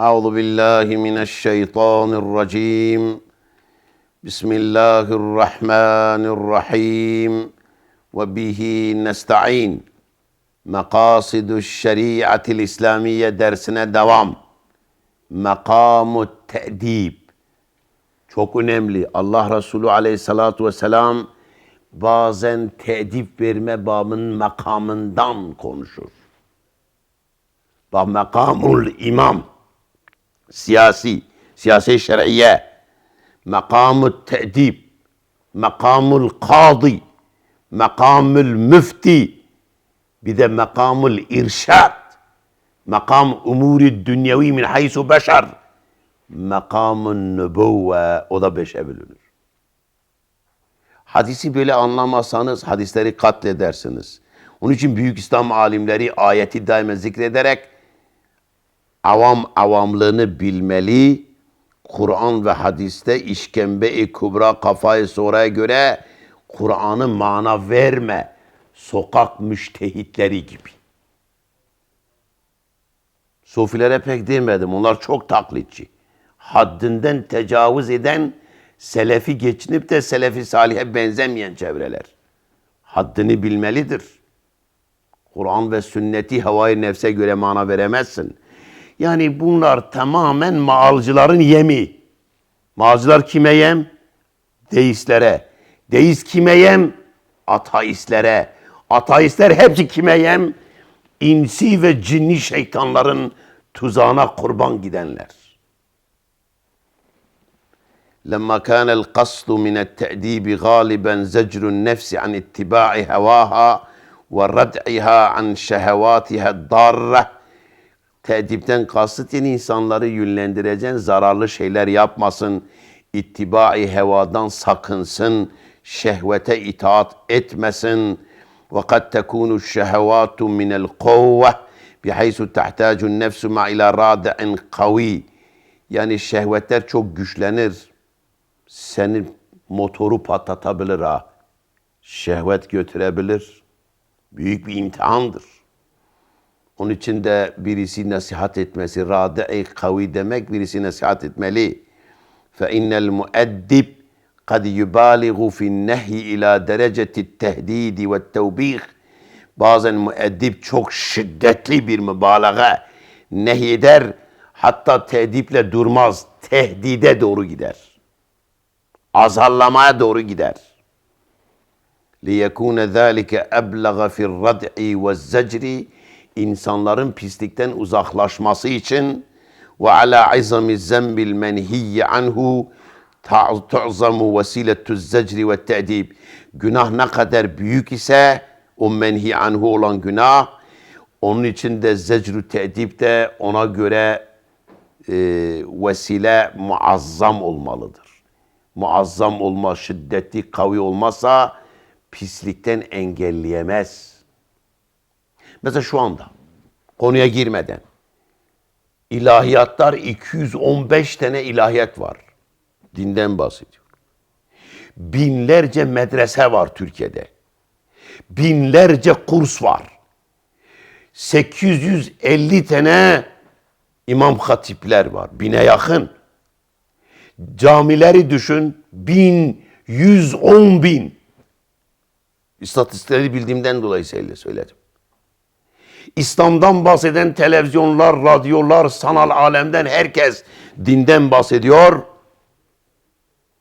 أعوذ بالله من الشيطان الرجيم بسم الله الرحمن الرحيم وبه نستعين مقاصد الشريعة الإسلامية dersine devam. Makamu te'dib. Çok önemli. Allah Resulü aleyhissalatu vesselam bazen te'dip verme babının makamından konuşur. Bak makamul imam. Siyasi, siyasi şer'iye. Makamul te'dib. Makamul kadı. Makamul müfti. Bir de makamul irşad. Makam umuri dünyevi min haysu beşer. Makamun nübüvve. O da beşe bölünür. Hadisi böyle anlamazsanız hadisleri katledersiniz. Onun için büyük İslam alimleri ayeti daima zikrederek avam avamlığını bilmeli. Kur'an ve hadiste işkembe-i kubra kafayı sonraya göre Kur'an'ı mana verme. Sokak müştehitleri gibi. Sufilere pek demedim. Onlar çok taklitçi. Haddinden tecavüz eden selefi geçinip de selefi salihe benzemeyen çevreler. Haddini bilmelidir. Kur'an ve sünneti havai nefse göre mana veremezsin. Yani bunlar tamamen maalcıların yemi. Maalcılar kime yem? Deistlere. Deist kime yem? Ateistlere. Ateistler hepsi kime yem? İnsi ve cinni şeytanların tuzağına kurban gidenler. لما كان القصد من التأديب غالبا زجر النفس عن اتباع هواها وردعها عن شهواتها الضارة Teedipten kasıt yani insanları yönlendireceksin, zararlı şeyler yapmasın, ittibai hevadan sakınsın, şehvete itaat etmesin. وَقَدْ تَكُونُ الشَّهَوَاتُ مِنَ الْقُوَّةِ بِحَيْثُ تَحْتَاجُ النَّفْسُ مَا إِلَى رَادِعٍ قَوِيٍّ Yani şehvetler çok güçlenir. Senin motoru patlatabilir ha. Şehvet götürebilir. Büyük bir imtihandır. Onun için de birisi nasihat etmesi, rade-i kavi demek birisi nasihat etmeli. فَاِنَّ الْمُؤَدِّبِ قَدْ يُبَالِغُ فِي النَّهْيِ اِلَى دَرَجَةِ التَّهْدِيدِ وَالتَّوْبِيخِ Bazen müeddip çok şiddetli bir mübalağa nehyeder. Hatta tehdiple durmaz. Tehdide doğru gider. Azarlamaya doğru gider. لِيَكُونَ ذَٰلِكَ أَبْلَغَ فِي الرَّدْعِ وَالزَّجْرِ insanların pislikten uzaklaşması için ve ala izami zembil menhiyye anhu tu'zamu vesiletu zecri ve te'dib. Günah ne kadar büyük ise o menhi anhu olan günah onun için de zecru te'dib de ona göre e, vesile muazzam olmalıdır. Muazzam olma, şiddetli, kavi olmazsa pislikten engelleyemez. Mesela şu anda konuya girmeden ilahiyatlar 215 tane ilahiyat var. Dinden bahsediyor. Binlerce medrese var Türkiye'de. Binlerce kurs var. 850 tane imam hatipler var. Bine yakın. Camileri düşün. Bin, yüz on bin. İstatistikleri bildiğimden dolayı söyledim. İslam'dan bahseden televizyonlar, radyolar, sanal alemden herkes dinden bahsediyor.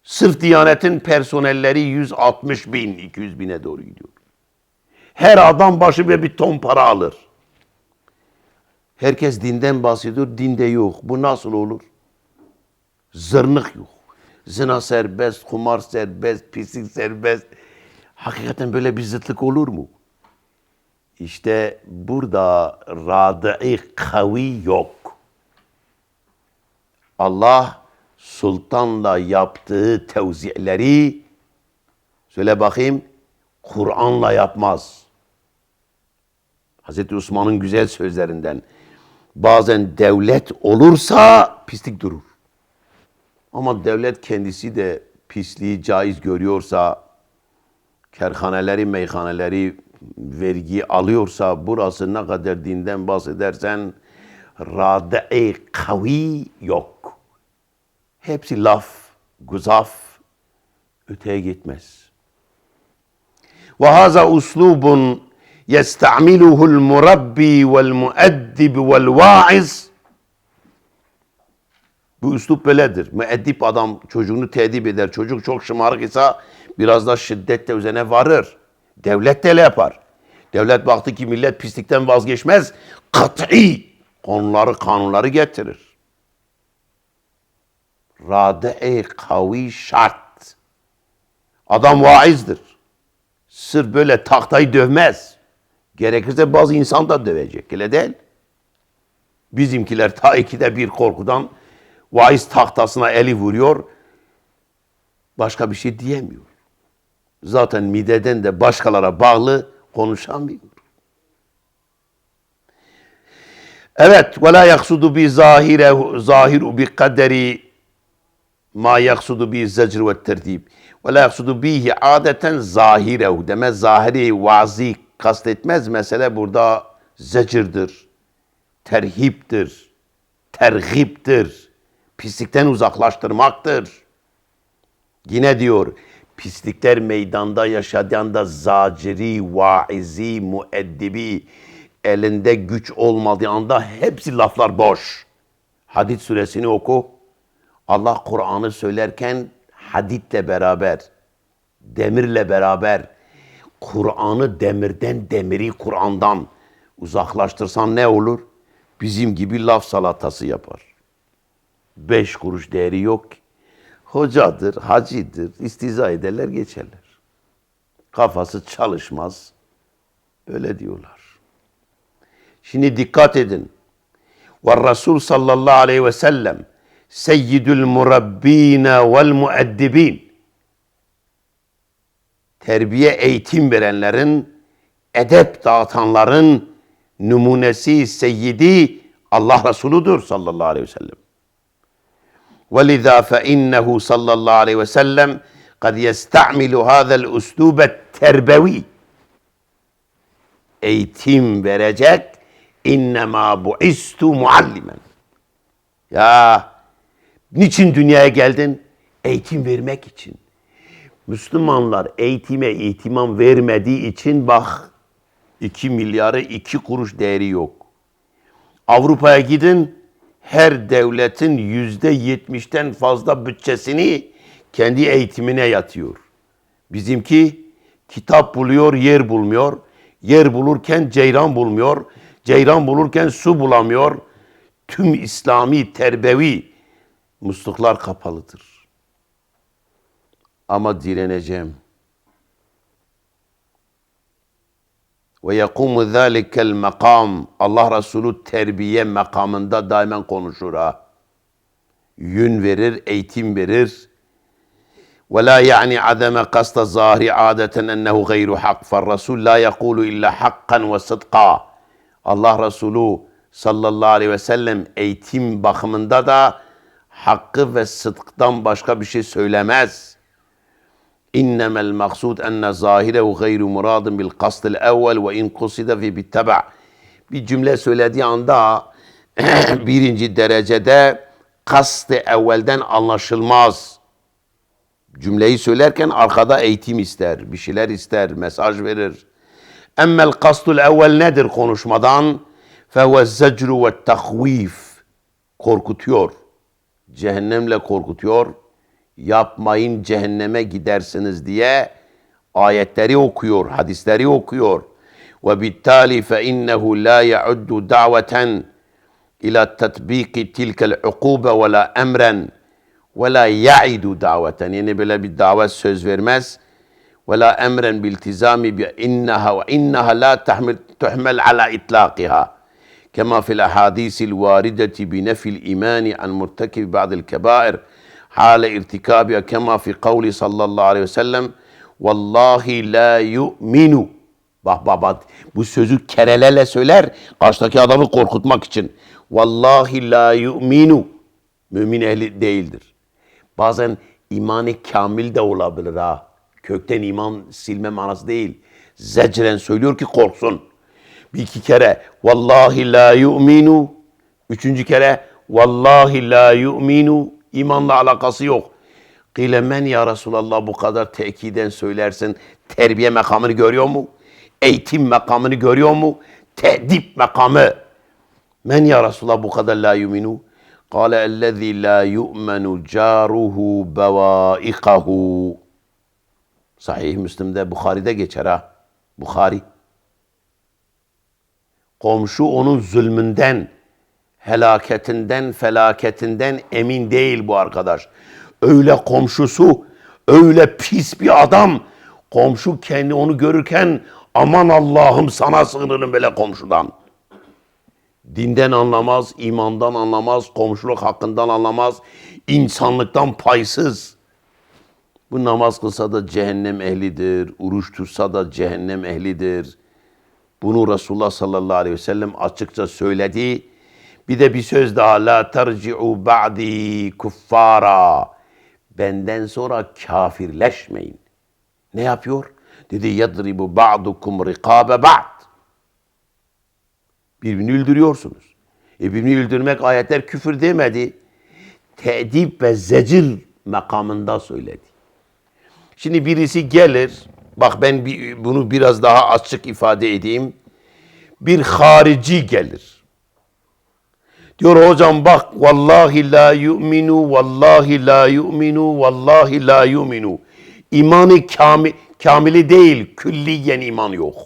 Sırf Diyanet'in personelleri 160 bin, 200 bine doğru gidiyor. Her adam başı ve bir ton para alır. Herkes dinden bahsediyor, dinde yok. Bu nasıl olur? Zırnık yok. Zina serbest, kumar serbest, pislik serbest. Hakikaten böyle bir zıtlık olur mu? İşte burada rad'i kavi yok. Allah sultanla yaptığı tevzi'leri söyle bakayım Kur'an'la yapmaz. Hazreti Osman'ın güzel sözlerinden bazen devlet olursa pislik durur. Ama devlet kendisi de pisliği caiz görüyorsa kerhaneleri, meyhaneleri vergi alıyorsa burası ne kadar dinden bahsedersen rade-i kavi yok. Hepsi laf, guzaf, öteye gitmez. Ve haza uslubun yesta'miluhu'l murabbi vel mueddib vel vaiz. Bu üslup böyledir. Müeddip adam çocuğunu tedip eder. Çocuk çok şımarık ise biraz da şiddetle üzerine varır. Devlet de öyle yapar. Devlet baktı ki millet pislikten vazgeçmez. Kat'i konuları kanunları getirir. Rade-i kavi şart. Adam vaizdir. Sırf böyle tahtayı dövmez. Gerekirse bazı insan da dövecek. Öyle değil. Bizimkiler ta ikide bir korkudan vaiz tahtasına eli vuruyor. Başka bir şey diyemiyor. Zaten mideden de başkalara bağlı konuşamıyor. Evet, ve la yaksudu bi zahire zahiru bi kaderi ma yaksudu bi zecr ve tertib. Ve la yaksudu bihi adeten zahirehu demez zahiri vazi kastetmez. Mesele burada zecirdir, terhiptir, tergiptir, pislikten uzaklaştırmaktır. Yine diyor, pislikler meydanda yaşadığında zaciri, vaizi, müeddibi, elinde güç olmadığı anda hepsi laflar boş. Hadid suresini oku. Allah Kur'an'ı söylerken haditle beraber, demirle beraber, Kur'an'ı demirden, demiri Kur'an'dan uzaklaştırsan ne olur? Bizim gibi laf salatası yapar. Beş kuruş değeri yok ki. Hocadır, hacidir, istiza ederler geçerler. Kafası çalışmaz. Öyle diyorlar. Şimdi dikkat edin. Ve Resul sallallahu aleyhi ve sellem seyyidül murabbine vel mueddibin. Terbiye eğitim verenlerin, edep dağıtanların numunesi, seyyidi Allah Resuludur sallallahu aleyhi ve sellem. ولذا فإنه صلى الله عليه وسلم قد يستعمل هذا الأسلوب التربوي eğitim verecek innema buistu muallimen. Ya niçin dünyaya geldin? Eğitim vermek için. Müslümanlar eğitime ihtimam vermediği için bak 2 milyarı 2 kuruş değeri yok. Avrupa'ya gidin her devletin yüzde yetmişten fazla bütçesini kendi eğitimine yatıyor. Bizimki kitap buluyor, yer bulmuyor. Yer bulurken ceyran bulmuyor. Ceyran bulurken su bulamıyor. Tüm İslami terbevi musluklar kapalıdır. Ama direneceğim. Ve yekumu zâlikel makam. Allah Resulü terbiye makamında daima konuşur ha. Yün verir, eğitim verir. Ve la yani ademe kasta zahri adeten ennehu gayru hak. Fer la yekulu illa hakkan ve sıdka. Allah Resulü sallallahu aleyhi ve sellem eğitim bakımında da hakkı ve sıdktan başka bir şey söylemez. إنما المقصود أن ظاهره غير مراد بالقصد الأول وإن قصد في بالتبع bir cümle söylediği anda birinci derecede kast evvelden anlaşılmaz. Cümleyi söylerken arkada eğitim ister, bir şeyler ister, mesaj verir. Emmel kastul evvel nedir konuşmadan? Fehuve zecru ve tahvif. Korkutuyor. Cehennemle korkutuyor yapmayın cehenneme gidersiniz diye ayetleri okuyor, hadisleri okuyor. Ve bittali fe innehu la ya'uddu da'veten ila tatbiki tilkel ukube ve la emren ve la ya'idu daveten. Yani böyle bir davet söz vermez. Ve la emren biltizami bi innaha ve innaha la tahmil tuhmel ala itlaqiha. كما في الأحاديث الواردة بنفي الإيمان عن مرتكب بعض الكبائر hale irtikabiha kema fi kavli sallallahu aleyhi ve sellem vallahi la yu'minu Bak bak bak bu sözü kerelele söyler karşıdaki adamı korkutmak için. Vallahi la yu'minu mümin ehli değildir. Bazen imanı kamil de olabilir ha. Kökten iman silme manası değil. Zecren söylüyor ki korksun. Bir iki kere vallahi la yu'minu. Üçüncü kere vallahi la yu'minu imanla alakası yok. Kile men ya Resulallah bu kadar tekiden söylersin. Terbiye makamını görüyor mu? Eğitim makamını görüyor mu? Tedip makamı. Men ya Resulallah bu kadar la yu'minu? Kale ellezî la yu'menu caruhu bevaikahu. Sahih Müslim'de, Bukhari'de geçer ha. Bukhari. Komşu onun zulmünden, helaketinden, felaketinden emin değil bu arkadaş. Öyle komşusu, öyle pis bir adam. Komşu kendi onu görürken aman Allah'ım sana sığınırım böyle komşudan. Dinden anlamaz, imandan anlamaz, komşuluk hakkından anlamaz, insanlıktan paysız. Bu namaz kılsa da cehennem ehlidir, oruç tutsa da cehennem ehlidir. Bunu Resulullah sallallahu aleyhi ve sellem açıkça söyledi. Bir de bir söz daha la terci'u ba'di kuffara. Benden sonra kafirleşmeyin. Ne yapıyor? Dedi yadribu ba'dukum rikabe ba'd. Birbirini öldürüyorsunuz. E birbirini öldürmek ayetler küfür demedi. Tedip ve zecir makamında söyledi. Şimdi birisi gelir, bak ben bunu biraz daha açık ifade edeyim. Bir harici gelir. Diyor hocam bak vallahi la yu'minu, vallahi la yu'minu, vallahi la yu'minu. İmanı kamil, kamili değil, külliyen iman yok.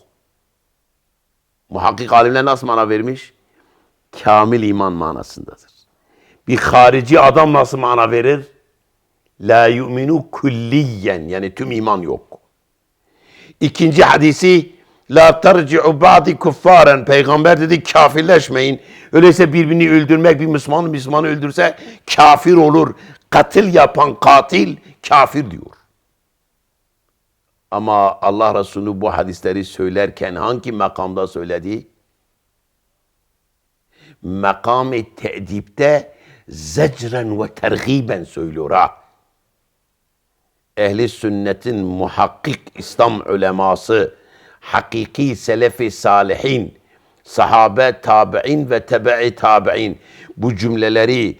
Muhakkik alimler nasıl mana vermiş? Kamil iman manasındadır. Bir harici adam nasıl mana verir? La yu'minu külliyen yani tüm iman yok. İkinci hadisi La terci'u ba'di kuffaren. Peygamber dedi kafirleşmeyin. Öyleyse birbirini öldürmek bir Müslüman Müslümanı öldürse kafir olur. Katil yapan katil kafir diyor. Ama Allah Resulü bu hadisleri söylerken hangi makamda söyledi? Makam-ı te'dipte zecren ve tergiben söylüyor ha. Ehli sünnetin muhakkik İslam uleması, hakiki selefi salihin, sahabe tabi'in ve tebe'i tabi'in bu cümleleri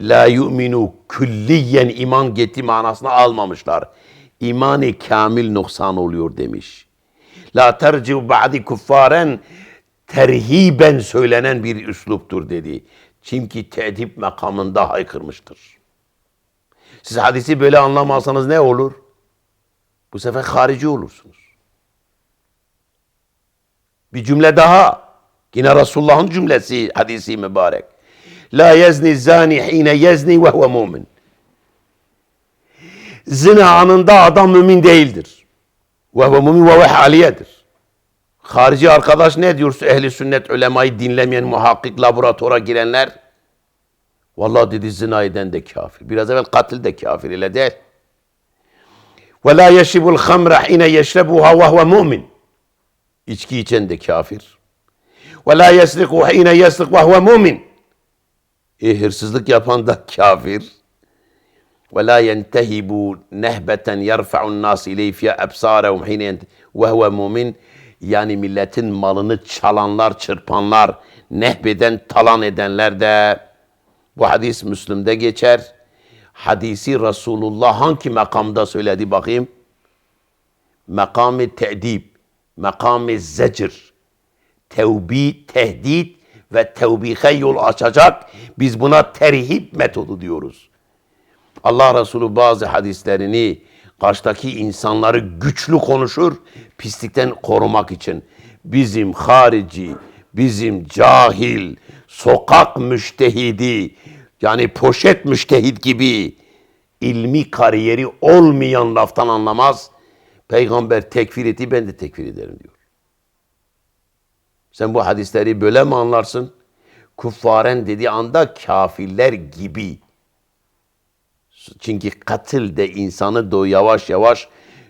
la yu'minu külliyen iman geti manasına almamışlar. İmanı kamil noksan oluyor demiş. La terciu ba'di kuffaren terhiben söylenen bir üsluptur dedi. Çünkü tedip makamında haykırmıştır. Siz hadisi böyle anlamazsanız ne olur? Bu sefer harici olursunuz. Bir cümle daha. Yine Resulullah'ın cümlesi hadisi mübarek. La yezni zani hine yezni ve huve mumin. Zina anında adam mümin değildir. Ve huve mumin ve haliyedir. Harici arkadaş ne diyorsa ehli sünnet ulemayı dinlemeyen muhakkik laboratuvara girenler vallahi dedi zina eden de kafir. Biraz evvel katil de kafir ile değil. Ve la yeşibul hamra hine yeşrebuha ve huve mumin. İçki içen de kafir. Ve la yesriku hine yesrik ve huve mumin. E, hırsızlık yapan da kafir. Ve la yentehibu nehbeten yerfa'un nas ileyhi fiye ebsarehum hine ve huve mumin. Yani milletin malını çalanlar, çırpanlar, nehbeden talan edenler de bu hadis Müslüm'de geçer. Hadisi Resulullah hangi makamda söyledi bakayım? Makamı te'dib makamı zecir, tevbi, tehdit ve tevbihe yol açacak. Biz buna terhip metodu diyoruz. Allah Resulü bazı hadislerini karşıdaki insanları güçlü konuşur, pislikten korumak için. Bizim harici, bizim cahil, sokak müştehidi, yani poşet müştehit gibi ilmi kariyeri olmayan laftan anlamaz Peygamber tekfir etti ben de tekfir ederim diyor. Sen bu hadisleri böyle mi anlarsın? Kuffaren dediği anda kafirler gibi. Çünkü katil de insanı da yavaş yavaş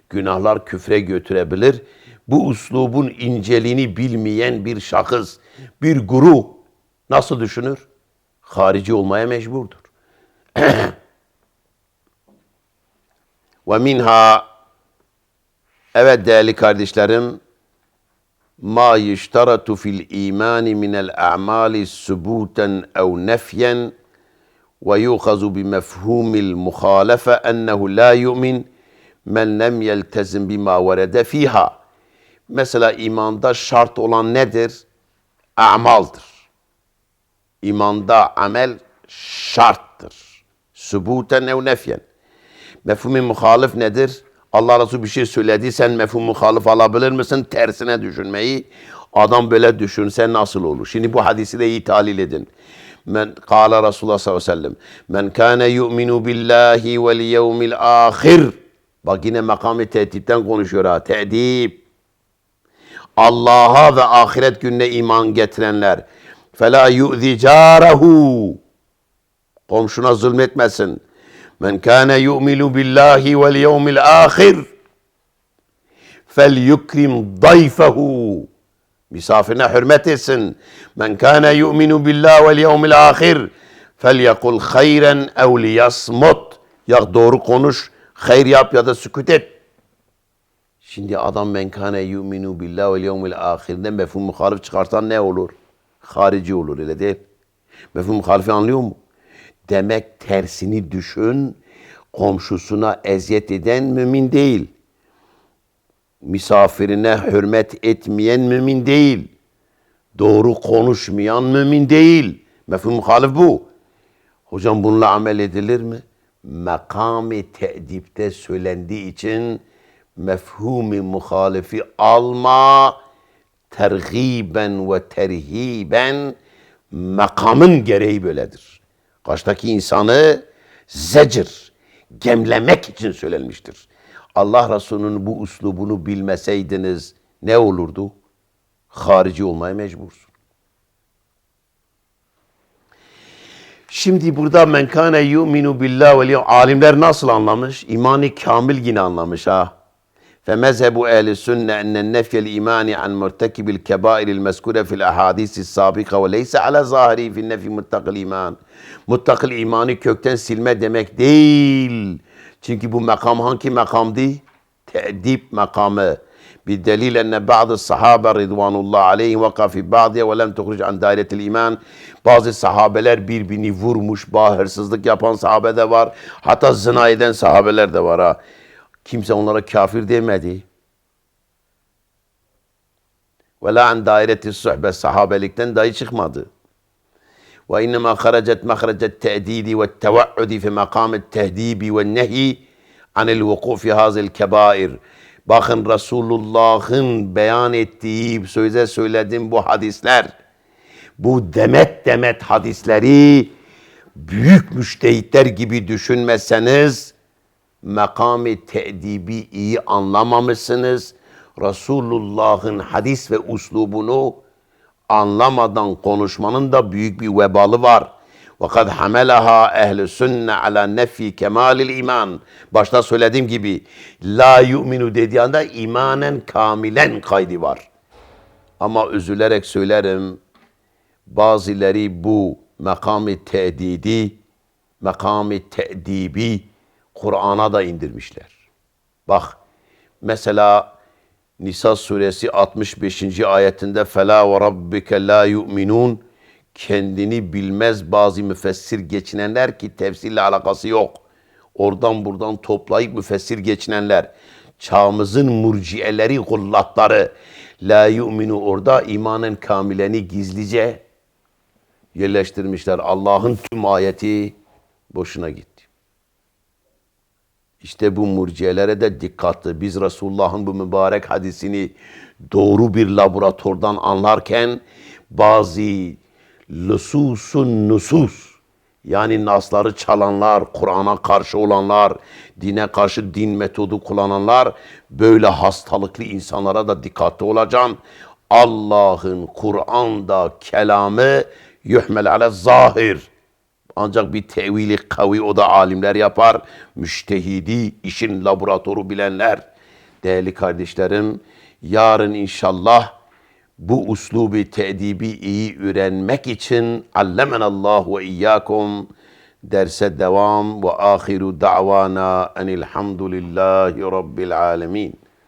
günahlar küfre götürebilir. Bu uslubun inceliğini bilmeyen bir şahıs, bir guru nasıl düşünür? Harici olmaya mecburdur. Minha Evet değerli kardeşlerim, ma yushtaratu fil imani min minel a'mali subuten ev nefyen ve yuhazu bi mefhumil muhalefe ennehu la yu'min men lem yeltezim bima verede fiha. Mesela imanda şart olan nedir? Amaldır. İmanda amel şarttır. Subuten ev nefyen. Mefhumi muhalif nedir? Allah Resulü bir şey söylediysen mefhum muhalif alabilir misin? Tersine düşünmeyi. Adam böyle düşünse nasıl olur? Şimdi bu hadisi de iyi talil edin. Men kâle Resulullah sallallahu aleyhi ve sellem. Men kâne yu'minu billahi vel yevmil ahir. Bak yine makamı tehditten konuşuyor ha. Tehdip. Allah'a ve ahiret gününe iman getirenler. Fela yu'zi carahu. Komşuna zulmetmesin Men kâne yu'minu billahi vel yevmil ahir fel yukrim dayfehu misafirine hürmet etsin. Men kâne yu'minu billahi vel yevmil ahir fel yekul hayren ev liyasmut ya doğru konuş, yap ya da sükut. Şimdi adam men kâne yu'minu billahi vel yevmil ahirden mefhum muhalif çıkarsan ne olur? Harici olur öyle değil. Mefhum muhalifi anlıyor mu? Demek tersini düşün, komşusuna eziyet eden mümin değil. Misafirine hürmet etmeyen mümin değil. Doğru konuşmayan mümin değil. Mefhum muhalif bu. Hocam bununla amel edilir mi? Makami te'dipte söylendiği için mefhumi muhalifi alma tergiben ve terhiben makamın gereği böyledir. Karşıdaki insanı zecir, gemlemek için söylenmiştir. Allah Resulü'nün bu uslubunu bilmeseydiniz ne olurdu? Harici olmaya mecbursun. Şimdi burada men kâne yu'minu billah ve alimler nasıl anlamış? İmanı kamil yine anlamış ha. فمذهب أهل السنة أن النفي الإيمان عن مرتكب الكبائر المذكورة في الأحاديث السابقة وليس على ظاهره في النفي متق الإيمان متق imanı kökten silme demek değil. Çünkü bu makam hangi makamdı? Te'dip makamı. بالدليل أن بعض الصحابة رضوان الله عليهم وقع في بعضها ولم تخرج عن دائرة الإيمان sahabeler birbirini vurmuş, bağ hırsızlık yapan sahabe de var. Hatta zina eden sahabeler de var ha. Kimse onlara kafir demedi. Ve la an daireti suhbe sahabelikten dahi çıkmadı. Ve innema haracet mahrecet te'didi ve tevaudi fi makamet tehdibi ve nehi anil vuku fi hazil kebair. Bakın Resulullah'ın beyan ettiği, söze söylediğim bu hadisler, bu demet demet hadisleri büyük müştehitler gibi düşünmezseniz, makami te'dibi iyi anlamamışsınız. Resulullah'ın hadis ve uslubunu anlamadan konuşmanın da büyük bir vebalı var. Fakat hamelaha ehli sünne ala nefi kemalil iman. Başta söylediğim gibi la yu'minu dediği anda imanen kamilen kaydı var. Ama üzülerek söylerim bazıları bu makami tedidi, makami tedibi Kur'an'a da indirmişler. Bak mesela Nisa suresi 65. ayetinde fela ve rabbike la yu'minun kendini bilmez bazı müfessir geçinenler ki tefsirle alakası yok. Oradan buradan toplayıp müfessir geçinenler. Çağımızın murciyeleri, gullatları. La yu'minu orada imanın kamileni gizlice yerleştirmişler. Allah'ın tüm ayeti boşuna gitti. İşte bu murciyelere de dikkatli. Biz Resulullah'ın bu mübarek hadisini doğru bir laboratuvardan anlarken bazı lususun nusus yani nasları çalanlar, Kur'an'a karşı olanlar, dine karşı din metodu kullananlar böyle hastalıklı insanlara da dikkatli olacaksın. Allah'ın Kur'an'da kelamı yuhmel ale zahir. Ancak bir tevili kavi o da alimler yapar. Müştehidi, işin laboratuvarı bilenler. Değerli kardeşlerim, yarın inşallah bu uslubi te'dibi iyi öğrenmek için allemenallahu ve iyyakum derse devam ve ahiru da'vana enilhamdülillahi rabbil alemin.